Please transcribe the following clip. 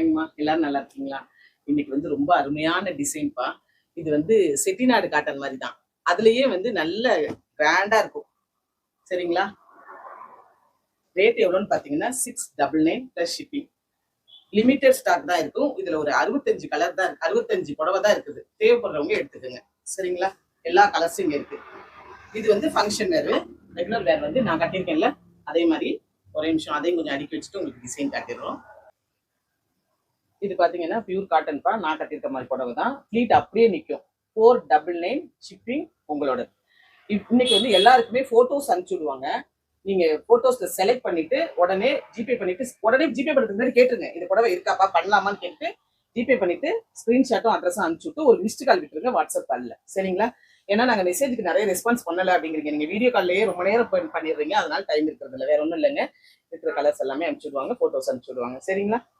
வணக்கங்கம்மா எல்லாரும் நல்லா இருக்கீங்களா? இன்னைக்கு வந்து ரொம்ப அருமையான டிசைன்ப்பா இது வந்து செட்டிநாடு காட்டன் மாதிரி தான் அதுலயே வந்து நல்ல கிராண்டா இருக்கும். சரிங்களா? ரேட் எவ்வளோன்னு பார்த்தீங்கன்னா six double nine plus shipping limited stock தான் இருக்கும். இதுல ஒரு அறுபத்தஞ்சு கலர் தான் இருக்கு. அறுபத்தஞ்சு புடவை தான் இருக்குது. தேவைப்படுறவங்க எடுத்துக்கோங்க. சரிங்களா? எல்லா கலர்ஸும் இங்க இருக்கு. இது வந்து ஃபங்க்ஷன் வேறு ரெகுலர் வேர் வந்து நான் கட்டியிருக்கேன்ல. அதே மாதிரி ஒரே நிமிஷம் அதையும் கொஞ்சம் அடுக்கி வச்சுட்டு உங்களுக்கு டிசைன் காட்டிடுறோம். இது பாத்தீங்கன்னா பியூர் காட்டன்ப்பா நான் கட்டியிருக்க மாதிரி புடவை தான். ஃப்ளீட் அப்படியே நிற்கும் ஃபோர் டபுள் நைன் ஷிப்பிங் உங்களோட இப்- இன்னைக்கு வந்து எல்லாருக்குமே ஃபோட்டோஸ் அனுப்பிச்சு விடுவாங்க. நீங்க போட்டோஸ்ல செலக்ட் பண்ணிட்டு உடனே ஜிபே பண்ணிட்டு உடனே ஜிபே பண்ணுறதுக்கு முன்னாடி கேட்டுருங்க. இந்த புடவை இருக்காப்பா பண்ணலாமான்னு கேட்டு ஜிபே பண்ணிட்டு ஸ்கிரீன்ஷாட்டும் அட்ரஸும் அனுப்பிச்சு விட்டு ஒரு மிஸ்டு கால் விட்டுருங்க வாட்ஸ்அப் காலில் சரிங்களா? ஏன்னா நாங்கள் மெசேஜுக்கு நிறைய ரெஸ்பான்ஸ் பண்ணல அப்படிங்கிறீங்க. நீங்க வீடியோ கால்லயே ரொம்ப நேரம் பண்ணிடுறீங்க. அதனால டைம் இருக்கிறது இல்லை வேற ஒன்றும் இல்லைங்க. இருக்கிற கலர்ஸ் எல்லாமே அனுப்பிச்சு விடுவாங்க போட்டோஸ் அனுப்பிச்சு விடுவாங்க. சரிங்களா?